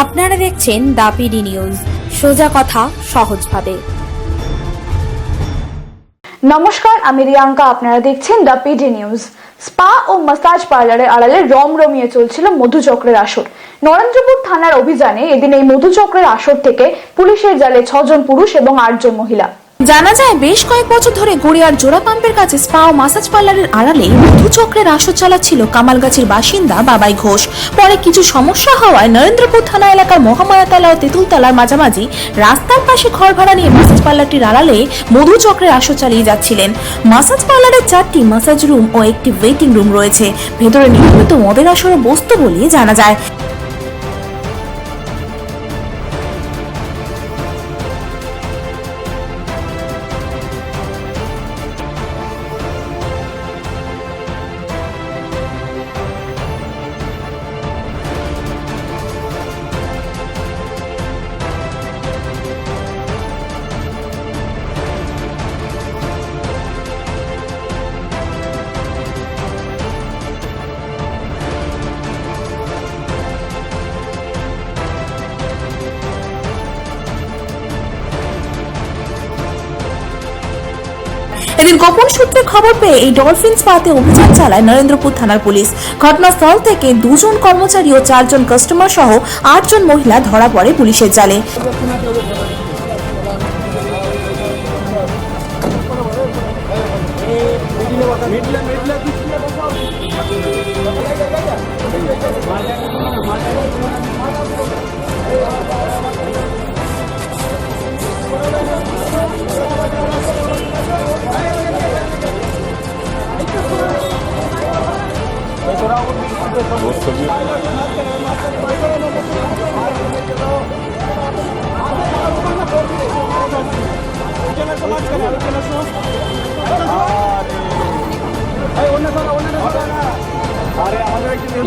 আপনারা দেখছেন দাপিডি নিউজ। সোজা কথা সহজভাবে। নমস্কার, আমি রিয়াঙ্কা। আপনারা দেখছেন দ্য পিডি নিউজ। স্পা ও মাসাজ পার্লারের আড়ালে রম রমিয়ে চলছিল মধুচক্রের আসর। নরেন্দ্রপুর থানার অভিযানে এদিন এই মধুচক্রের আসর থেকে পুলিশের জালে ছজন পুরুষ এবং আটজন মহিলা। জানা যায় বেশ কয়েক বছর ধরে গড়িয়ার জোড়া পাম্পের কাছে স্পা ও মাসাজ পার্লারের আড়ালে মধুচক্রের আসর চালাচ্ছিল কামালগাছির বাসিন্দা বাবাই ঘোষ। পরে কিছু সমস্যা হওয়ায় নরেন্দ্রপুর থানা এলাকার মহামায়াতলা ও তেঁতুলতলার মাঝামাঝি রাস্তার পাশে ঘর ভাড়া নিয়ে মাসাজ পার্লারটির আড়ালে মধুচক্রের আসর চালিয়ে যাচ্ছিলেন। মাসাজ পার্লারের চারটি মাসাজ রুম ও একটি ওয়েটিং রুম রয়েছে। ভেতরে নিয়মিত মদের আসরে বসতো বলে জানা যায়। এদিন গোপন সূত্রে খবর পেয়ে এই ডলফিন স্পাতে অভিযান চালায় নরেন্দ্রপুর থানার পুলিশ। ঘটনাস্থল থেকে দুজন কর্মচারী ও চারজন কাস্টমার সহ আটজন মহিলা ধরা পড়ে পুলিশের জালে।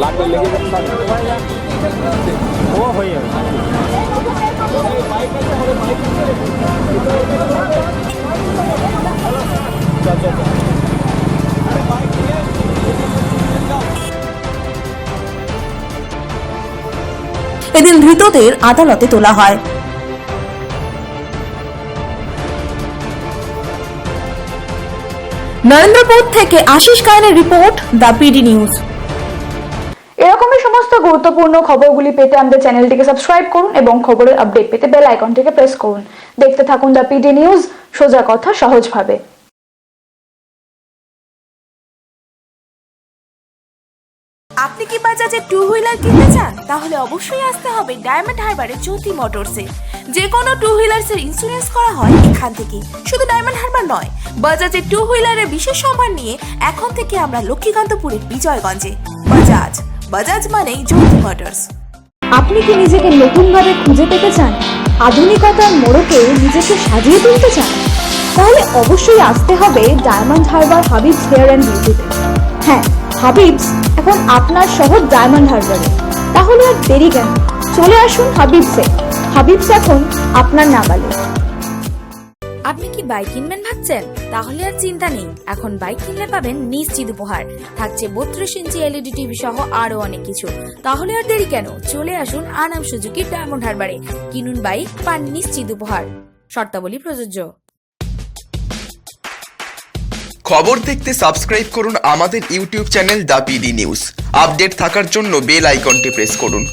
লাগবে লেগে ও হয়ে যাবে। এদিন ধৃতদের আদালতে তোলা হয়। নরেন্দ্রপুর থেকে আশিস গায়নের রিপোর্ট, দ্য পিডি নিউজ। এরকমই সমস্ত গুরুত্বপূর্ণ খবরগুলি পেতে আমাদের চ্যানেলটিকে সাবস্ক্রাইব করুন এবং খবরের আপডেট পেতে বেল আইকনটিকে প্রেস করুন। দেখতে থাকুন দ্য পিডি নিউজ, সোজা কথা সহজভাবে। কি বাজাজে টু হুইলার কিনতে চান? তাহলে অবশ্যই আসতে হবে ডায়মন্ড হারবারের জ্যোতি মোটরসে যে কোনো টু হুইলার্সের ইন্স্যুরেন্স করা হয় এখান থেকে। শুধু ডায়মন্ড হারবার নয় বাজাজের টু হুইলারের বিশেষ সম্মান নিয়ে এখন থেকে আমরা লক্ষ্মীকান্তপুরের বিজয়গঞ্জে। বাজাজ বাজাজ মানেই জ্যোতি মোটরস আপনি কি নিজেকে নতুনভাবে খুঁজে পেতে চান? আধুনিকতার মোড়কে নিজেকে সাজিয়ে তুলতে চান? তাহলে অবশ্যই আসতে হবে ডায়মন্ড হারবার হাবিবস হেয়ার অ্যান্ড বিউটিতে হ্যাঁ হাবিবস এখন আপনার শহর ডায়মন্ড হারবারে তাহলে আর দেরি কেন? চলে আসুন হাবিবসে হাবিবস এখন আপনার নাগালে আপনি কি বাইক কিনবেন ভাবছেন? তাহলে আর চিন্তা নেই। এখন বাইক কিনলে পাবেন নিশ্চিত উপহার। থাকছে বত্রিশ ইঞ্চি এলইডি টিভি সহ আরও অনেক কিছু। তাহলে আর দেরি কেন? চলে আসুন আনাম সুজুকি ডায়মন্ড হারবারে কিনুন বাইক পান নিশ্চিত উপহার। শর্তাবলী প্রযোজ্য। খবর দেখতে সাবস্ক্রাইব করুন আমাদের YouTube channel the PD news. Update থাকার জন্য বেল আইকনটি প্রেস করুন।